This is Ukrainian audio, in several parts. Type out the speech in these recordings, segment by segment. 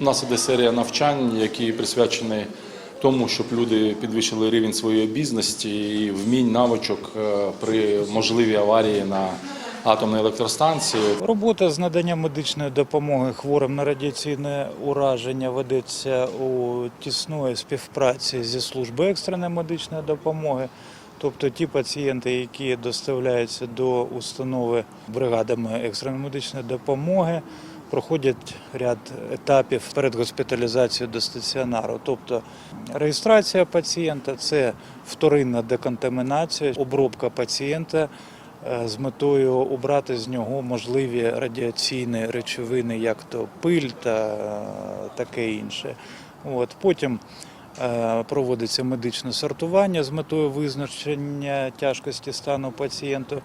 У нас іде серія навчань, які присвячені тому, щоб люди підвищили рівень своєї обізності і вмінь навичок е, при можливій аварії на атомній електростанції. Робота з надання медичної допомоги хворим на радіаційне ураження ведеться у тісної співпраці зі службою екстреної медичної допомоги. Тобто ті пацієнти, які доставляються до установи бригадами екстреної медичної допомоги, проходять ряд етапів перед госпіталізацією до стаціонару. Тобто реєстрація пацієнта це вторинна деконтамінація, обробка пацієнта е, з метою обрати з нього можливі радіаційні речовини, як то пиль та е, таке інше. От. Потім е, проводиться медичне сортування з метою визначення тяжкості стану пацієнта.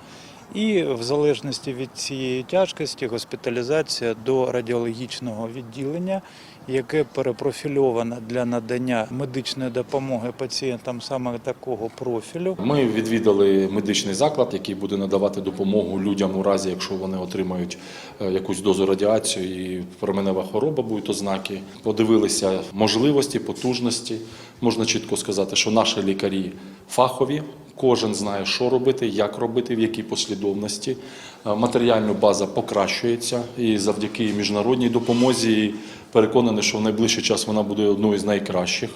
І в залежності від цієї тяжкості госпіталізація до радіологічного відділення, яке перепрофільоване для надання медичної допомоги пацієнтам саме такого профілю. Ми відвідали медичний заклад, який буде надавати допомогу людям у разі, якщо вони отримають е, якусь дозу радіації і променева хвороба будуть ознаки. Подивилися можливості, потужності. Можна чітко сказати, що наші лікарі фахові. Кожен знає, що робити, як робити, в якій послідовності. Е, Матеріальна база покращується і завдяки міжнародній допомозі переконаний, що в найближчий час вона буде одною з найкращих.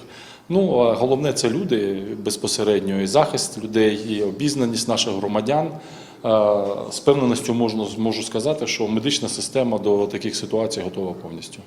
Ну а головне це люди безпосередньо і захист людей, і обізнаність наших громадян. Е, З певненістю можна можу сказати, що медична система до таких ситуацій готова повністю.